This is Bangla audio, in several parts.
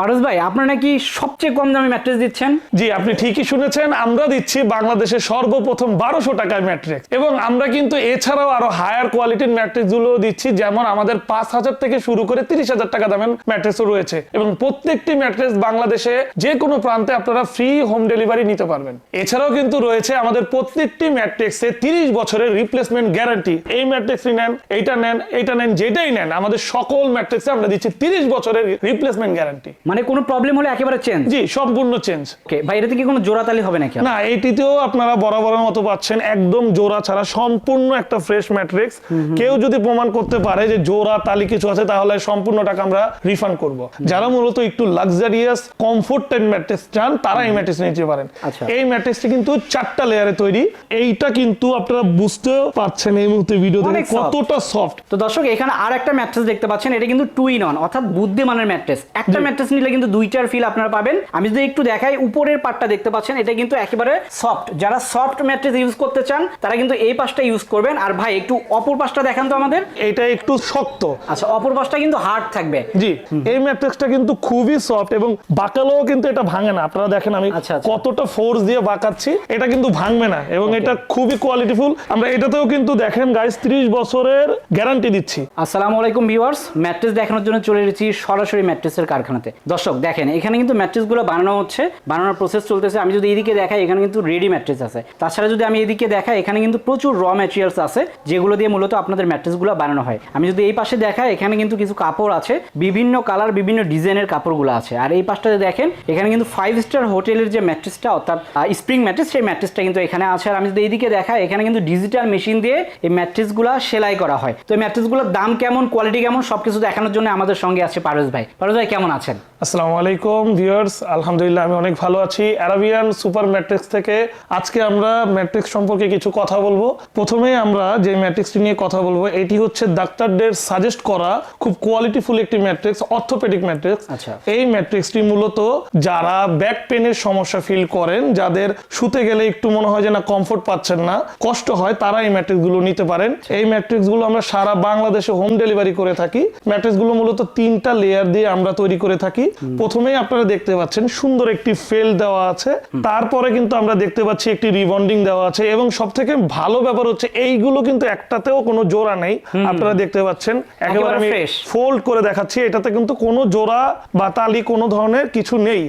পারস ভাই, আপনারা নাকি সবচেয়ে কম দামে ম্যাট্রেস দিচ্ছেন? জি, আপনি ঠিকই শুনেছেন, আমরা দিচ্ছি বাংলাদেশের সর্বপ্রথম বারোশো টাকার ম্যাট্রিক্স এবং আমরা কিন্তু এছাড়াও আরও হায়ার কোয়ালিটির ম্যাট্রিক্সগুলো দিচ্ছি, যেমন আমাদের পাঁচ হাজার থেকে শুরু করে তিরিশ হাজার টাকা দামের ম্যাট্রেসও রয়েছে। এবং প্রত্যেকটি ম্যাট্রেস বাংলাদেশে যে কোনো প্রান্তে আপনারা ফ্রি হোম ডেলিভারি নিতে পারবেন। এছাড়াও কিন্তু রয়েছে আমাদের প্রত্যেকটি ম্যাট্রিক্সে তিরিশ বছরের রিপ্লেসমেন্ট গ্যারান্টি এই ম্যাট্রিক্সই নেন, এইটা নেন এইটা নেন, যেটাই নেন, আমাদের সকল ম্যাট্রিক্সে আমরা দিচ্ছি তিরিশ বছরের রিপ্লেসমেন্ট গ্যারান্টি মানে কোনো প্রবলেম হলে একেবারে চেঞ্জ জি সম্পূর্ণ চেঞ্জ ওকে ভাই এটাতে কি কোনো জোড়াতালি হবে নাকি? না এইটিতেও আপনারা বরাবরের মতো পাচ্ছেন একদম জোড়া ছাড়া সম্পূর্ণ একটা ফ্রেশ ম্যাট্রিক্স কেউ যদি প্রমাণ করতে পারে যে জোড়া তালি কিছু আছে তাহলে সম্পূর্ণ টাকা আমরা রিফান্ড করব। যারা মূলত একটু লাক্সারিয়াস কমফোর্ট টাইপ ম্যাট্রিক্স চান তারা এই ম্যাট্রিক্স নিতে পারেন। আচ্ছা। এই ম্যাট্রিক্সটি কিন্তু চারটা লেয়ারে তৈরি। এইটা কিন্তু আপনারা বুঝতেও পারছেন এই মুহূর্তে ভিডিও দেখে কতটা সফট তো দর্শক এখানে আর একটা ম্যাট্রেস দেখতে পাচ্ছেন এটা কিন্তু টু ইন অন অর্থাৎ বুদ্ধিমানের ম্যাট্রেস একটা ম্যাট্রেস নিলে কিন্তু দুইটার ফিল আপনারা পাবেন। আমি যদি একটু দেখাই উপরের পার্টটা দেখতে পাচ্ছেন এটা কিন্তু একেবারে সফট যারা সফট ম্যাট্রেস ইউজ করতে চান তারা কিন্তু এই পাশটা ইউজ করবেন। আর ভাই একটু অপর পাশটা দেখান তো আমাদের। এটা একটু শক্ত। আচ্ছা অপর পাশটা কিন্তু হার্ড থাকবে। জি এই ম্যাট্রিক্সটা কিন্তু খুবই সফট এবং বাঁকালেও কিন্তু এটা ভাঙে না। আপনারা দেখেন আমি আচ্ছা, আচ্ছা। কতটা ফোর্স দিয়ে বাঁকাচ্ছি। এটা কিন্তু ভাঙবে না এবং এটা খুবই কোয়ালিটিফুল আমরা এটাতেও কিন্তু দেখেন গাইস 30 বছরের গ্যারান্টি দিচ্ছি। আসসালামু আলাইকুম ভিউয়ার্স ম্যাট্রেস দেখানোর জন্য চলে এসেছি সরাসরি ম্যাট্রেসের কারখানাতে। দর্শক, দেখেন, এখানে কিন্তু ম্যাট্রেসগুলো বানানো হচ্ছে, বানানোর প্রসেস চলতেছে। আমি যদি এদিকে দেখাই, এখানে কিন্তু রেডি ম্যাট্রেস আছে। তাছাড়া যদি আমি এদিকে দেখাই, এখানে কিন্তু প্রচুর র ম্যাটেরিয়ালস আছে, যেগুলো দিয়ে মূলত আপনাদের ম্যাট্রেসগুলো বানানো হয়। আমি যদি এই পাশে দেখাই, এখানে কিন্তু কিছু কাপড় আছে, বিভিন্ন কালার বিভিন্ন ডিজাইনের কাপড়গুলো আছে। আর এই পাশটাতে দেখেন, এখানে কিন্তু ফাইভ স্টার হোটেলের যে ম্যাট্রেসটা অর্থাৎ স্প্রিং ম্যাট্রেস সেই ম্যাট্রেসটা কিন্তু এখানে আছে। আর আমি যদি এইদিকে দেখাই, এখানে কিন্তু ডিজিটাল মেশিন দিয়ে এই ম্যাট্রেসগুলো সেলাই করা হয়। তো এই ম্যাট্রেসগুলোর দাম কেমন কোয়ালিটি কেমন, সবকিছু দেখানোর জন্য আমাদের সঙ্গে আছে পারস ভাই। পারস ভাই, কেমন আছেন? আসসালামু আলাইকুম ভিউয়ার্স আলহামদুলিল্লাহ আমি অনেক ভালো আছি। অ্যারাবিয়ান সুপার ম্যাট্রিক্স থেকে আজকে আমরা ম্যাট্রিক্স সম্পর্কে কিছু কথা বলব। প্রথমেই আমরা যে ম্যাট্রিক্সটি নিয়ে কথা বলব এটি হচ্ছে ডাক্তারদের সাজেস্ট করা খুব কোয়ালিটিফুল একটি ম্যাট্রিক্স অর্থোপেডিক ম্যাট্রিক্স আচ্ছা। এই ম্যাট্রিক্সটি মূলত যারা ব্যাক পেনের সমস্যা ফিল করেন যাদের শুতে গেলে একটু মনে হয় যে না কমফোর্ট পাচ্ছেন না কষ্ট হয় তারা এই ম্যাট্রিক্সগুলো নিতে পারেন। এই ম্যাট্রিক্সগুলো আমরা সারা বাংলাদেশে হোম ডেলিভারি করে থাকি। ম্যাট্রিক্সগুলো মূলত তিনটা লেয়ার দিয়ে আমরা তৈরি করে থাকি। প্রথমেই আপনারা দেখতে পাচ্ছেন সুন্দর একটি ফেল দেওয়া আছে। তারপরে কিন্তু আমরা দেখতে পাচ্ছি একটি রিবন্ডিং দেওয়া আছে এবং সব থেকে ভালো ব্যাপার হচ্ছে এইগুলো কিন্তু একটাতেও কোনো জোড়া নেই। আপনারা দেখতে পাচ্ছেন একেবারে আমি ফোল্ড করে দেখাচ্ছি এটাতে কিন্তু কোনো জোড়া বা তালি কোনো ধরনের কিছু নেই।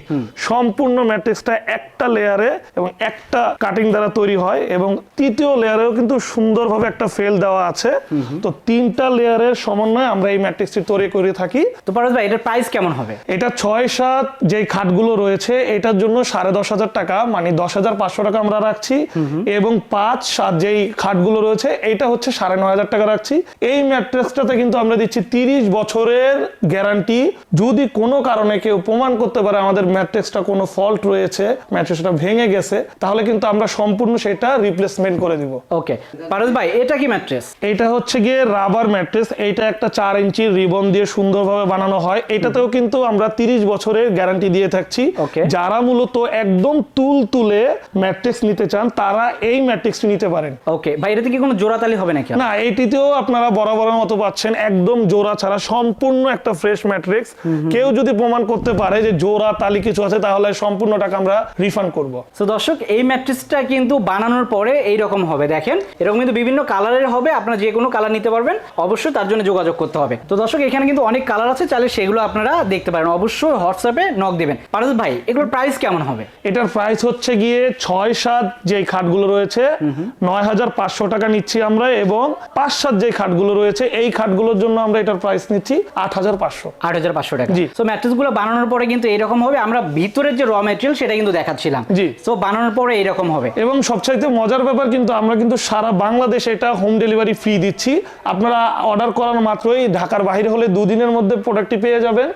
সম্পূর্ণ ম্যাট্রিক্সটা একটা লেয়ারে এবং একটা কাটিং দ্বারা তৈরি হয় এবং তৃতীয় লেয়ারেও কিন্তু সুন্দরভাবে একটা ফেল দেওয়া আছে। তো তিনটা লেয়ারের সমন্বয়ে আমরা এই ম্যাট্রিক্সটি তৈরি করে থাকি। তো পারস ভাই এটার প্রাইস কেমন হবে? এটা ছয় সাত যেই খাটগুলো রয়েছে এটার জন্য সাড়ে দশ হাজার টাকা মানে দশ হাজার পাঁচশো টাকা আমরা রাখছি। এবং পাঁচ সাত যেই খাটগুলো রয়েছে এইটা হচ্ছে সাড়ে নয় হাজার টাকা রাখছি। এই ম্যাট্রেসটাতে কিন্তু আমরা দিচ্ছি তিরিশ বছরের গ্যারান্টি। যদি কোনো কারণে কেউ প্রমাণ করতে পারে আমাদের ম্যাট্রেসটা কোনো ফল্ট রয়েছে ম্যাট্রেসটা ভেঙে গেছে তাহলে কিন্তু আমরা সম্পূর্ণ সেটা রিপ্লেসমেন্ট করে দিব। ওকে। পারস ভাই এটা কি ম্যাট্রেস? এটা হচ্ছে গিয়ে রাবার ম্যাট্রেস। এইটা একটা চার ইঞ্চি রিবন দিয়ে সুন্দরভাবে বানানো হয়। এটাতেও কিন্তু আমরা তিরিশ বছরের গ্যারান্টি দিয়ে থাকছি. যারা মূলত একদম তুল তুলে ম্যাট্রিক্স নিতে চান তারা এই ম্যাট্রিক্সটি নিতে পারেন। ওকে ভাই এটাতে কি কোনো জোড়াতালি হবে নাকি? না এইটিতেও আপনারা বরাবরের মতো পাচ্ছেন একদম জোড়া ছাড়া সম্পূর্ণ একটা ফ্রেশ ম্যাট্রিক্স কেউ যদি প্রমাণ করতে পারে যে জোড়া তালি কিছু আছে তাহলে সম্পূর্ণ টাকা আমরা রিফান্ড করব। তো দর্শক এই ম্যাট্রিক্সটা কিন্তু বানানোর পরে এই রকম হবে দেখেন। এরকম কিন্তু বিভিন্ন কালারের হবে আপনারা যে কোনো কালার নিতে পারবেন। অবশ্যই তার জন্য যোগাযোগ করতে হবে। তো দর্শক এখানে কিন্তু অনেক কালার আছে চাইলে সেগুলো আপনারা দেখতে পারেন। অবশ্যই হোয়াটসঅ্যাপে নক দিবেন। পারস ভাই এগুলোর প্রাইস কেমন হবে? এটার প্রাইস হচ্ছে গিয়ে ছয় সাত যে খাটগুলো রয়েছে নয় হাজার পাঁচশো টাকা নিচ্ছি আমরা এবং পাঁচ সাত যে খাটগুলো রয়েছে এই খাটগুলোর জন্য আমরা এটার প্রাইস নিচ্ছি আট হাজার পাঁচশো। আট হাজার পাঁচশো টাকা। জি। তো ম্যাট্রিক্সগুলো বানানোর পরে কিন্তু এরকম হবে আমরা ভিতরের যে র ম্যাটেরিয়াল সেটা কিন্তু দেখাচ্ছিলাম। জি। তো বানানোর পরে এরকম হবে। এবং সবচাইতে মজার ব্যাপার কিন্তু আমরা কিন্তু সারা বাংলাদেশে এটা হোম ডেলিভারি ফ্রি দিচ্ছি। আপনারা অর্ডার করার মাত্রই ঢাকার বাইরে হলে দুদিনের মধ্যে প্রোডাক্টটি পেয়ে যাবেন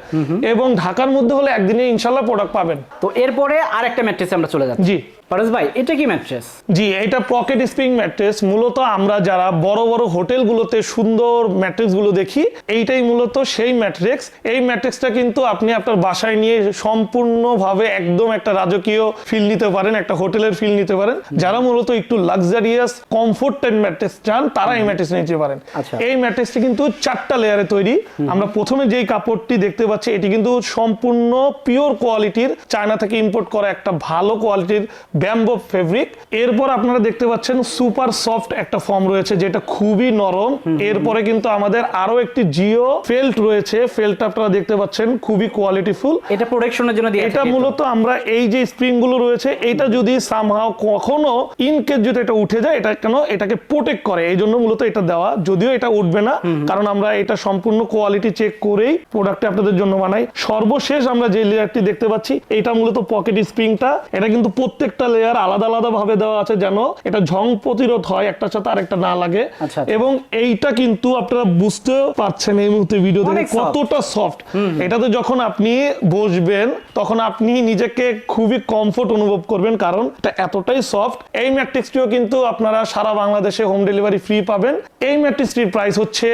এবং ঢাকার মধ্যে হলে একদিনে ইনশাল্লাহ প্রোডাক্ট পাবেন। তো এরপরে আর একটা ম্যাট্রিক্স আমরা চলে যাচ্ছি। জি। পারস ভাই এটা কি ম্যাট্রেস জি এটা পকেট স্প্রিং ম্যাট্রেস মূলত আমরা যারা বড় বড় হোটেলগুলোতে সুন্দর ম্যাট্রেসগুলো দেখি এইটাই মূলত সেই ম্যাট্রিক্স এই ম্যাট্রিক্সটা কিন্তু আপনি আপনার বাসায় নিয়ে সম্পূর্ণভাবে একদম একটা রাজকীয় ফিল নিতে পারেন একটা হোটেলের ফিল নিতে পারেন। যারা মূলত একটু লাক্সারিয়াস কমফোর্ট টাইপ ম্যাট্রেস চান তারা এই ম্যাট্রেস নিতে পারেন। আচ্ছা। এই ম্যাট্রেসটি কিন্তু চারটা লেয়ারে তৈরি। আমরা প্রথমে যেই কাপড়টি দেখতে পাচ্ছি এটি কিন্তু সম্পূর্ণ পিওর কোয়ালিটির চায়না থেকে ইম্পোর্ট করা একটা ভালো কোয়ালিটির ব্যাম্বো ফেব্রিক এরপর আপনারা দেখতে পাচ্ছেন সুপার সফট একটা ফর্ম রয়েছে যেটা খুবই নরম। এরপরে কিন্তু আমাদের আরও একটি জিও ফেল্ট রয়েছে। ফেল্ট আপনারা দেখতে পাচ্ছেন খুবই কোয়ালিটিফুল এটা প্রোটেকশনের জন্য এটা মূলত আমরা এই যে স্প্রিংগুলো রয়েছে এটা যদি সামহাও কখনো ইনকেস যদি এটা উঠে যায় এটা কেন এটাকে প্রোটেক্ট করে। এই জন্য মূলত এটা দেওয়া। যদিও এটা উঠবে না কারণ আমরা এটা সম্পূর্ণ কোয়ালিটি চেক করেই প্রোডাক্টটা আপনাদের জন্য বানাই। সর্বশেষ আমরা যে লেয়ারটি দেখতে পাচ্ছি এটা মূলত পকেট স্প্রিংটা এটা কিন্তু প্রত্যেকটা লেয়ার আলাদা আলাদা ভাবে দেওয়া আছে যেন এটা ঝং প্রতিরোধ হয় একটার সাথে আরেকটা না লাগে। আচ্ছা, আচ্ছা। এবং এইটা কিন্তু আপনারা বুঝতে পারছেন এই মুহূর্তে ভিডিও দেখে কতটা সফট এটাতে যখন আপনি বসবেন তখন আপনি নিজেকে খুবই কমফোর্ট অনুভব করবেন কারণ এটা এতটাই সফট এই ম্যাট্রিক্সটিও কিন্তু আপনারা সারা বাংলাদেশে হোম ডেলিভারি ফ্রি পাবেন। এই ম্যাট্রিক্সটির প্রাইস হচ্ছে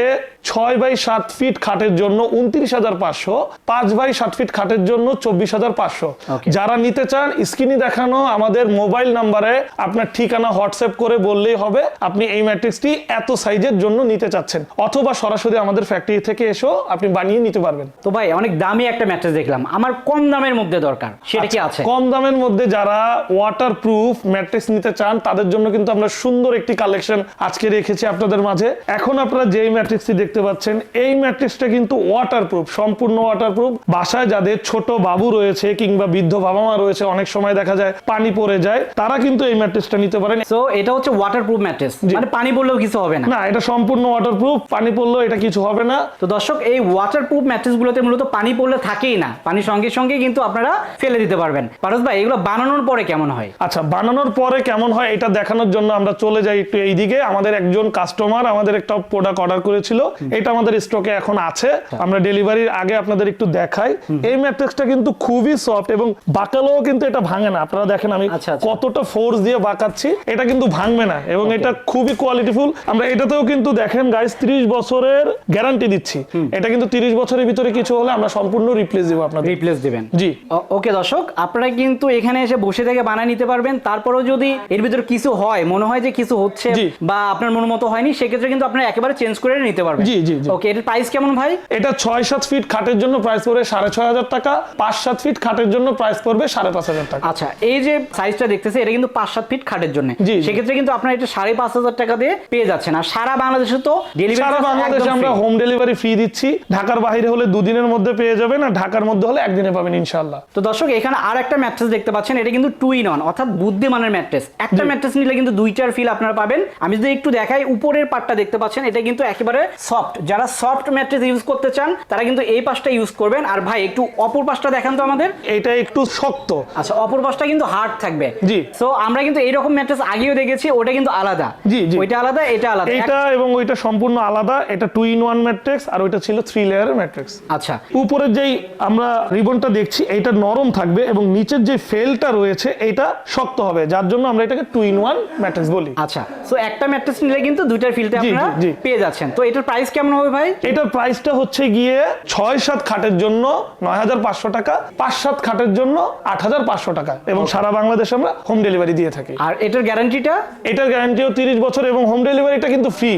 ছয় বাই সাত ফিট খাটের জন্য উনত্রিশ হাজার পাঁচশো পাঁচ বাই সাত ফিট খাটের জন্য চব্বিশ হাজার পাঁচশো। যারা নিতে চান স্ক্রিনে দেখানো আমাদের মোবাইল নাম্বারে আপনার ঠিকানা হোয়াটসঅ্যাপ করে বললেই হবে আপনি এই ম্যাট্রিক্সটি এত সাইজের জন্য নিতে চাচ্ছেন। অথবা সরাসরি আমাদের ফ্যাক্টরি থেকে এসেও আপনি বানিয়ে নিতে পারবেন। তো ভাই অনেক দামি একটা ম্যাট্রেস দেখলাম। আমার কম দামের মধ্যে দরকার সেটা কি আছে? কম দামের মধ্যে যারা ওয়াটার প্রুফ ম্যাট্রিক্স নিতে চান তাদের জন্য কিন্তু আমরা সুন্দর একটি কালেকশন আজকে রেখেছি আপনাদের মাঝে। এখন আপনারা যেই ম্যাট্রিক্সটি দেখতে পাচ্ছেন এই ম্যাট্রিক্সটা কিন্তু ওয়াটার প্রুফ সম্পূর্ণ ওয়াটার প্রুফ বাসায় যাদের ছোট বাবু রয়েছে কিংবা বৃদ্ধ বাবা মা রয়েছে অনেক সময় দেখা যায় পানি পড়ে যায় তারা কিন্তু এই ম্যাট্রিক্সটা নিতে পারেন সো এটা হচ্ছে ওয়াটারপ্রুফ ম্যাট্রেস মানে পানি পড়লেও কিছু হবে না। না এটা সম্পূর্ণ ওয়াটার প্রুফ পানি পড়লেও এটা কিছু হবে না। তো দর্শক এই ওয়াটারপ্রুফ ম্যাট্রেসগুলোতে মূলত পানি পড়লে থাকেই না। পানির সঙ্গে সঙ্গে কিন্তু আপনারা ফেলে দিতে পারবেন। পারস ভাই এগুলো বানানোর পরে কেমন হয়? আচ্ছা বানানোর পরে কেমন হয় এটা দেখানোর জন্য আমরা চলে যাই একটু এইদিকে। আমাদের একজন কাস্টমার আমাদের একটা প্রোডাক্ট অর্ডার করেছিল। এটা আমাদের স্টকে এখন আছে। আমরা ডেলিভারির আগে আপনাদের একটু দেখাই। এই ম্যাট্রিক্সটা কিন্তু খুবই সফট এবং বাঁকালেও কিন্তু এটা ভাঙে না। আপনারা দেখেন আমি আচ্ছা, আচ্ছা। কতটা ফোর্স দিয়ে বাঁকাচ্ছি এটা কিন্তু ভাঙবে না এবং এটা খুবই কোয়ালিটিফুল আমরা এটাতেও কিন্তু দেখেন গাইস 30 বছরের গ্যারান্টি দিচ্ছি। এটা কিন্তু 30 বছরের ভিতরে কিছু হলে আমরা সম্পূর্ণ রিপ্লেস দিব আপনাদের। রিপ্লেস দিবেন। জি। ওকে দর্শক আপনারা কিন্তু এখানে এসে বসে থেকে বানিয়ে নিতে পারবেন। তারপরেও যদি এর ভিতরে কিছু হয় মনে হয় যে কিছু হচ্ছে বা আপনার মন মতো হয়নি সেক্ষেত্রে কিন্তু আপনারা একেবারে চেঞ্জ করে নিতে পারবেন। জি, জি। ওকে এটার প্রাইস কেমন ভাই? এটা ছয় সাত ফিট খাটের জন্য প্রাইস পড়বে সাড়ে ছয় হাজার টাকা পাঁচ সাত ফিট খাটের জন্য প্রাইস পড়বে সাড়ে পাঁচ হাজার টাকা। আচ্ছা এই যে সাইজটা দেখতেছে এটা কিন্তু পাঁচ সাত ফিট খাটের জন্য। সেক্ষেত্রে কিন্তু আপনার এটা সাড়ে পাঁচ হাজার টাকা দিয়ে পেয়ে যাচ্ছেন। আর সারা বাংলাদেশে তো ডেলিভারি সারা বাংলাদেশে আমরা হোম ডেলিভারি ফ্রি দিচ্ছি। ঢাকার বাইরে হলে দুদিনের মধ্যে পেয়ে যাবেন আর ঢাকার মধ্যে হলে একদিনে পাবেন ইনশাল্লাহ তো দর্শক এখানে আর একটা ম্যাট্রেস দেখতে পাচ্ছেন এটা কিন্তু টু ইন অন অর্থাৎ বুদ্ধিমানের ম্যাট্রেস একটা ম্যাট্রেস নিলে কিন্তু দুইটার ফিল আপনারা পাবেন। আমি যদি একটু দেখাই উপরের পার্টটা দেখতে পাচ্ছেন এটা কিন্তু একেবারে সফট যারা সফট ম্যাট্রেস ইউজ করতে চান তারা কিন্তু এই পাশটা ইউজ করবেন। আর ভাই একটু অপর পাশটা দেখান তো আমাদের। এটা একটু শক্ত। আচ্ছা অপর পাশটা কিন্তু হার্ড থাকবে। জি। সো আমরা কিন্তু এইরকম ম্যাট্রেস আগেও দেখেছি ওটা কিন্তু আলাদা। জি, জি। ওইটা আলাদা এটা আলাদা। এইটা এবং ওইটা সম্পূর্ণ আলাদা এটা টু ইন ওয়ান ম্যাট্রিক্স আর ওইটা ছিল থ্রি লেয়ারের ম্যাট্রিক্স আচ্ছা। উপরের যেই আমরা রিবনটা দেখছি এটা নরম থাকবে এবং নিচের যে ফেলটা রয়েছে এটা শক্ত হবে। যার জন্য আমরা এটাকে টু ইন ওয়ান ম্যাট্রিক্স বলি। আচ্ছা। সো একটা ম্যাট্রেস নিলে কিন্তু দুইটার ফিলটা আপনারা। পেয়ে যাচ্ছেন। তো এটার প্রাইস কেমন হবে ভাই? এটার প্রাইসটা হচ্ছে গিয়ে ছয় সাত খাটের জন্য নয় হাজার পাঁচশো টাকা পাঁচ সাত খাটের জন্য আট হাজার পাঁচশো টাকা এবং সারা বাংলাদেশে আমরা হোম ডেলিভারি দিয়ে থাকি। আর এটার গ্যারান্টিটা এটার গ্যারান্টিও তিরিশ বছর এবং হোম ডেলিভারিটা কিন্তু ফ্রি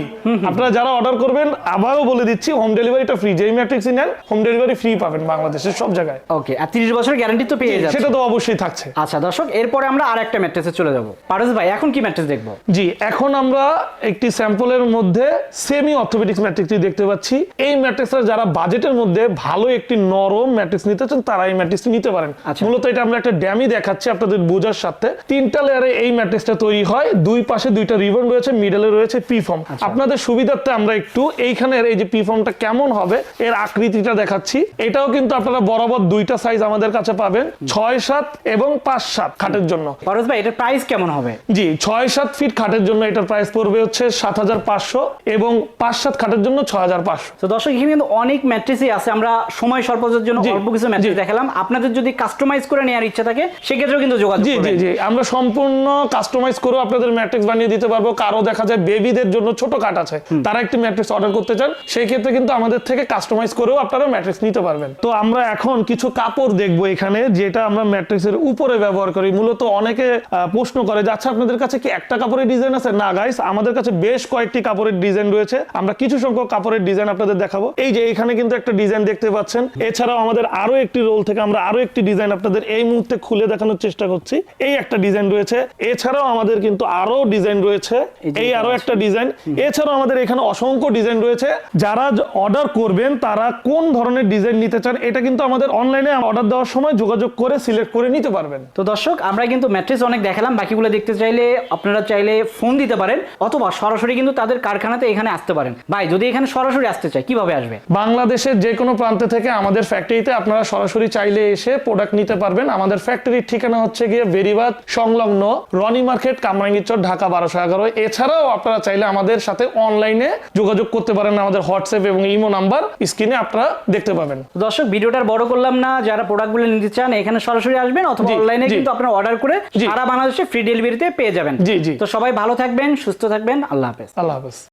আপনারা যারা অর্ডার করবেন আবারও বলে দিচ্ছি হোম ডেলিভারিটা ফ্রি যেই ম্যাট্রিক্স নেন হোম ডেলিভারি ফ্রি পাবেন বাংলাদেশের সব জায়গায়। ওকে আর 30 বছর গ্যারান্টি তো পেয়ে যাচ্ছে সেটা তো অবশ্যই থাকছে। আচ্ছা দর্শক এরপরে আমরা আর একটা ম্যাট্রেসে চলে যাব। পারস ভাই এখন কি ম্যাট্রেস দেখব? জি এখন আমরা একটি স্যাম্পলের মধ্যে সেমি অর্থোপেডিক্স ম্যাট্রিক্সটি দেখতে পাচ্ছি। এই ম্যাট্রিক্সটা যারা বাজেটের মধ্যে ভালো একটি নরম ম্যাট্রিক্স নিতে চান তারা এই ম্যাট্রিক্সটি নিতে পারেন। আচ্ছা। মূলত এটা আমরা একটা ড্যামি দেখাচ্ছি আপনাদের বোঝার সাথে তিনটা লেয়ারে এই ম্যাট্রিক্সটা তৈরি হয়। দুই পাশে দুইটা রিবন রয়েছে মিডলে রয়েছে পি ফর্ম আচ্ছা। আপনাদের সুবিধার্থে আমরা একটু এইখানের এই যে পি ফর্মটা কেমন হবে এর আকৃতিটা দেখাচ্ছি। এটাও কিন্তু আপনারা বরাবর দুইটা সাইজ আমাদের কাছে পাবেন ছয় সাত এবং পাঁচ সাত খাটের জন্য। পারস ভাই এটার প্রাইস কেমন হবে? জি ছয় সাত ফিট খাটের জন্য এটার প্রাইস পড়বে হচ্ছে সাত হাজার পাঁচশো এবং পাঁচ সাত খাটের জন্য ছয় হাজার পাঁচশো। তো দর্শক এখানে কিন্তু অনেক ম্যাট্রেসই আছে। আমরা সময় স্বল্পতার জন্য অল্প কিছু ম্যাট্রেস। দেখালাম। আপনাদের যদি কাস্টমাইজ করে নেওয়ার ইচ্ছা থাকে সেক্ষেত্রেও কিন্তু যোগাযোগ জি করবেন জি আমরা সম্পূর্ণ কাস্টমাইজ করে আপনাদের ম্যাট্রিক্স বানিয়ে দিতে পারব। কারও দেখা যায় বেবিদের জন্য ছোট কাট আছে তারা একটি ম্যাট্রিক্স অর্ডার করতে চান সেই ক্ষেত্রে কিন্তু আমাদের থেকে কাস্টমাইজ করেও আপনারা ম্যাট্রিক্স নিতে পারবেন। তো আমরা এখন কিছু কাপড় দেখব এখানে যেটা আমরা ম্যাট্রিক্সের উপরে ব্যবহার করি। মূলত অনেকে প্রশ্ন করে যে আচ্ছা আপনাদের কাছে কি একটা কাপড়ের ডিজাইন আছে? না গাইস আমাদের কাছে বেশ কয়েকটি কাপড়ের ডিজাইন রয়েছে। আমরা কিছু সংখ্যক কাপড়ের ডিজাইন আপনাদের দেখাবো। এই যে এখানে কিন্তু একটা ডিজাইন দেখতে পাচ্ছেন। এছাড়াও আমাদের আরও একটি রোল থেকে আমরা আরও একটি ডিজাইন আপনাদের এই মুহূর্তে খুলে দেখানোর চেষ্টা করছি। এই একটা ডিজাইন রয়েছে। এছাড়াও আমাদের কিন্তু আরও ডিজাইন রয়েছে। এই আরও একটা ডিজাইন। এছাড়াও আমাদের এখানে অসংখ্য ডিজাইন রয়েছে। যারা অর্ডার করবেন তারা কোন ধরনের ডিজাইন নিতে চান এটা কিন্তু আমাদের অনলাইনে অর্ডার দেওয়ার সময় যোগাযোগ করে সিলেক্ট করে নিতে পারবেন। তো দর্শক আমরা কিন্তু ম্যাট্রিক্স অনেক দেখালাম। বাকিগুলো দেখতে চাইলে আপনারা চাইলে ফোন দিতে পারেন অথবা সরাসরি কিন্তু তাদের কারখানাতে এখানে আসতে পারেন। ভাই যদি এখানে সরাসরি আসতে চায় কীভাবে আসবে? বাংলাদেশের যে কোনো প্রান্ত থেকে আমাদের ফ্যাক্টরিতে আপনারা সরাসরি চাইলে এসে প্রোডাক্ট নিতে পারবেন। আমাদের ফ্যাক্টরির ঠিকানা হচ্ছে গিয়ে বেরিবাদ সংলগ্ন রনি মার্কেট কামরাঙ্গিচর ঢাকা বারোশো এগারো। এছাড়াও আপনারা চাইলে আমাদের সাথে অনলাইনে যোগাযোগ করতে পারেন আমাদের হোয়াটসঅ্যাপ এবং ইমো নাম্বার স্ক্রিনে আপনারা দেখতে পাবেন। দর্শক ভিডিওটা বড় করলাম না যারা প্রোডাক্টগুলো নিতে চান এখানে সরাসরি আসবেন অথবা অনলাইনে কিন্তু আপনারা অর্ডার করে। সারা বাংলাদেশে ফ্রি ডেলিভারিতে পেয়ে যাবেন। জি, জি। তো সবাই ভালো থাকবেন সুস্থ থাকবেন আল্লাহ হাফেজ। আল্লাহ হাফেজ।